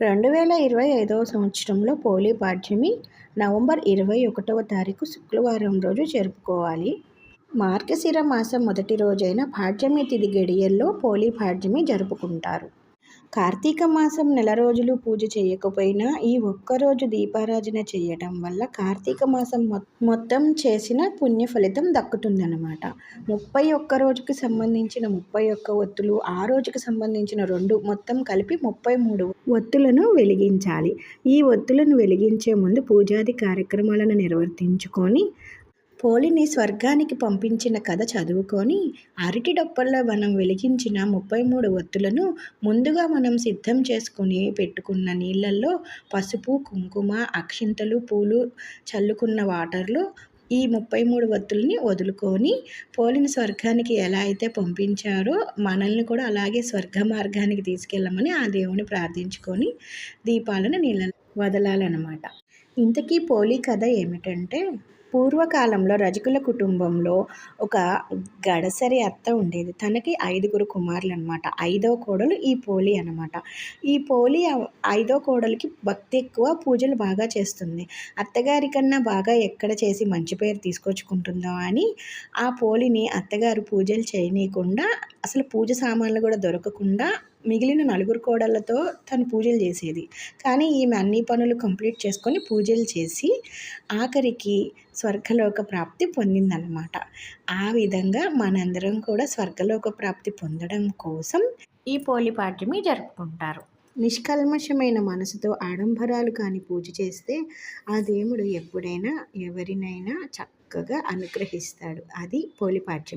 రెండు వేల ఇరవై ఐదవ సంవత్సరంలో పోలీ పాఠ్యమి నవంబర్ ఇరవై ఒకటవ తారీఖు శుక్రవారం రోజు జరుపుకోవాలి. మార్గశిర మాసం మొదటి రోజైన పాఠ్యమి తిది గడియల్లో పోలీ పాఠ్యమి జరుపుకుంటారు. కార్తీక మాసం నెల రోజులు పూజ చేయకపోయినా ఈ ఒక్కరోజు దీపారాజన చేయటం వల్ల కార్తీక మాసం మొత్తం చేసిన పుణ్య ఫలితం దక్కుతుందన్నమాట. ముప్పై ఒక్క రోజుకి సంబంధించిన ముప్పై ఒక్క ఒత్తులు ఆ రోజుకి సంబంధించిన రెండు మొత్తం కలిపి ముప్పై మూడు ఒత్తులను వెలిగించాలి. ఈ ఒత్తులను వెలిగించే ముందు పూజాది కార్యక్రమాలను నిర్వర్తించుకొని పోలిని స్వర్గానికి పంపించిన కథ చదువుకొని అరటి డొప్పల్లో మనం వెలిగించిన ముప్పై మూడు ఒత్తులను ముందుగా మనం సిద్ధం చేసుకుని పెట్టుకున్న నీళ్ళల్లో పసుపు కుంకుమ అక్షింతలు పూలు చల్లుకున్న వాటర్లో ఈ ముప్పై మూడు వత్తుల్ని వదులుకొని పోలిని స్వర్గానికి ఎలా అయితే పంపించారో మనల్ని కూడా అలాగే స్వర్గ మార్గానికి తీసుకెళ్ళమని ఆ దేవుని ప్రార్థించుకొని దీపాలను నీళ్ళ వదలాలన్నమాట. ఇంతకీ పోలి కథ ఏమిటంటే పూర్వకాలంలో రజకుల కుటుంబంలో ఒక గడసరి అత్త ఉండేది. తనకి ఐదుగురు కుమారులు అనమాట ఐదో కోడలు ఈ పోలి అనమాట ఈ పోలి ఐదో కోడలికి భక్తి ఎక్కువ పూజలు బాగా చేస్తుంది. అత్తగారి కన్నా బాగా ఎక్కడ చేసి మంచి పేరు తీసుకొచ్చుకుంటుందో అని ఆ పోలిని అత్తగారు పూజలు చేయనీయకుండా అసలు పూజ సామాన్లు కూడా దొరకకుండా మిగిలిన నలుగురు కోడళ్ళతో తను పూజలు చేసేది. కానీ ఈమె అన్ని పనులు కంప్లీట్ చేసుకొని పూజలు చేసి ఆఖరికి స్వర్గలోక ప్రాప్తి పొందిందనమాట ఆ విధంగా మనందరం కూడా స్వర్గలోక ప్రాప్తి పొందడం కోసం ఈ పోలిపాడ్యమి జరుపుకుంటారు. నిష్కల్మషమైన మనసుతో ఆడంబరాలు కానీ పూజ చేస్తే ఆ దేవుడు ఎప్పుడైనా ఎవరినైనా చక్కగా అనుగ్రహిస్తాడు. అది పోలిపాడ్యమి